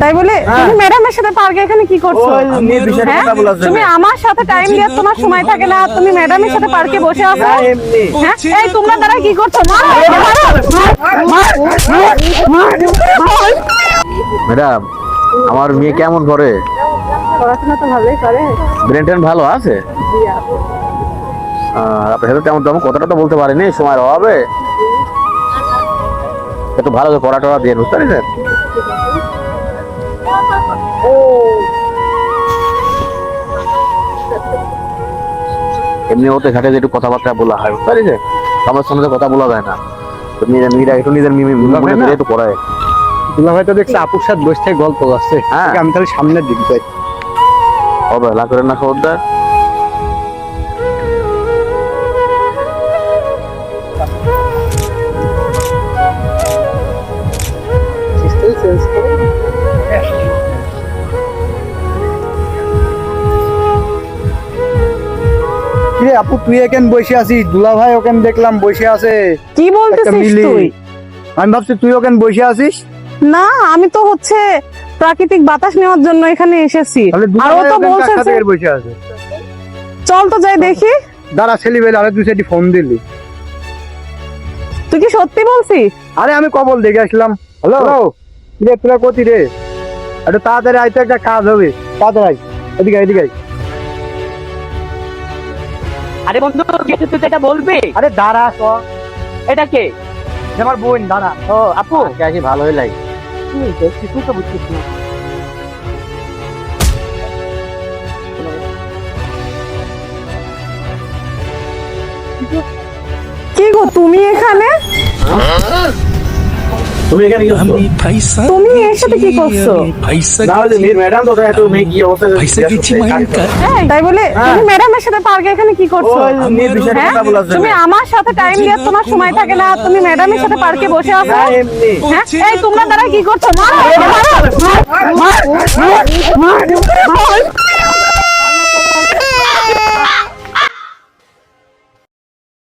তাই বলে তুমি ম্যাডামের সাথে পার্কে এখানে কি করছ হ্যাঁ? তুমি আমার সাথে টাইম দিয়ে তোমার সময় থাকে না তুমি ম্যাডামের সাথে পার্কে বসে আছো হ্যাঁ এই তোমরা দ্বারা কি করছ। ম্যাডাম আমার মেয়ে কেমন করে পড়াশোনা তো ভালোই করে ব্রেন টেন ভালো আছে আপনার সাথে তেমন তেমন কথাটা তো বলতে পারিনি সময়ের অভাবে একটু ভালো করে পড়া টড়া দিয়ে বুঝতে পারছেন এমনি ওতে ঘাটে যে একটু কথাবার্তা বলা হয় বুঝতে পারছেন আমার তো কথা বলা যায় না। তো নিজের মেয়েরা একটু নিজের মনে করে একটু পড়ায়। দুলা ভাই তো দেখছি আপুর সাথে বসে থেকে গল্প করছে। হ্যাঁ। আমি তাহলে সামনের দিক যাই। না করেন না খবরদার কিরে আপু তুই এখানে বসে আছিস? দুলা ভাই ওখানে দেখলাম বসে আছে? কি বলতেছিস তুই? আমি ভাবছি তুই ওখানে বসে আছিস? না আমি তো হচ্ছে প্রাকৃতিক বাতাস নেওয়ার জন্য এখানে এসেছি। আর ও তো বলছে বসে আছে? চল তো যাই দেখি। দাঁড়া ছেলে বেলে আরে দুই সাইডে ফোন দিলি। তুই কি সত্যি বলছিস? আরে আমি কবল দেখে আসলাম। হ্যালো হ্যালো রে তোরা কোথি রে? একটু তাড়াতাড়ি আইতে একটা কাজ হবে। তাড়াতাড়ি। এদিকে এদিকে। আরে বন্ধু যেটা তুই এটা বলবি। আরে দাঁড়া ক। এটা কে? আমার বোন দাঁড়া। ও আপু। আগে ভালোই লাগে। তুই তো বুঝছিস না কি গো তুমি এখানে? তুমি এখানে কি করছ? আমি পয়সা তুমি এর সাথে কি করছ আমি পয়সা না ওই যে মেয়ের ম্যাডাম তো একটু মেয়ে কি অবস্থা পয়সা গেছি মায়ের কাছে তাই বলে তুমি ম্যাডামের সাথে পার্কে এখানে কি করছ হ্যাঁ? তুমি আমার সাথে টাইম দিয়ে তোমার সময় থাকে না তুমি ম্যাডামের সাথে পার্কে বসে আছো। হ্যাঁ এই তোমরা দ্বারা কি করছ মারো, মারো, মারো, মারো।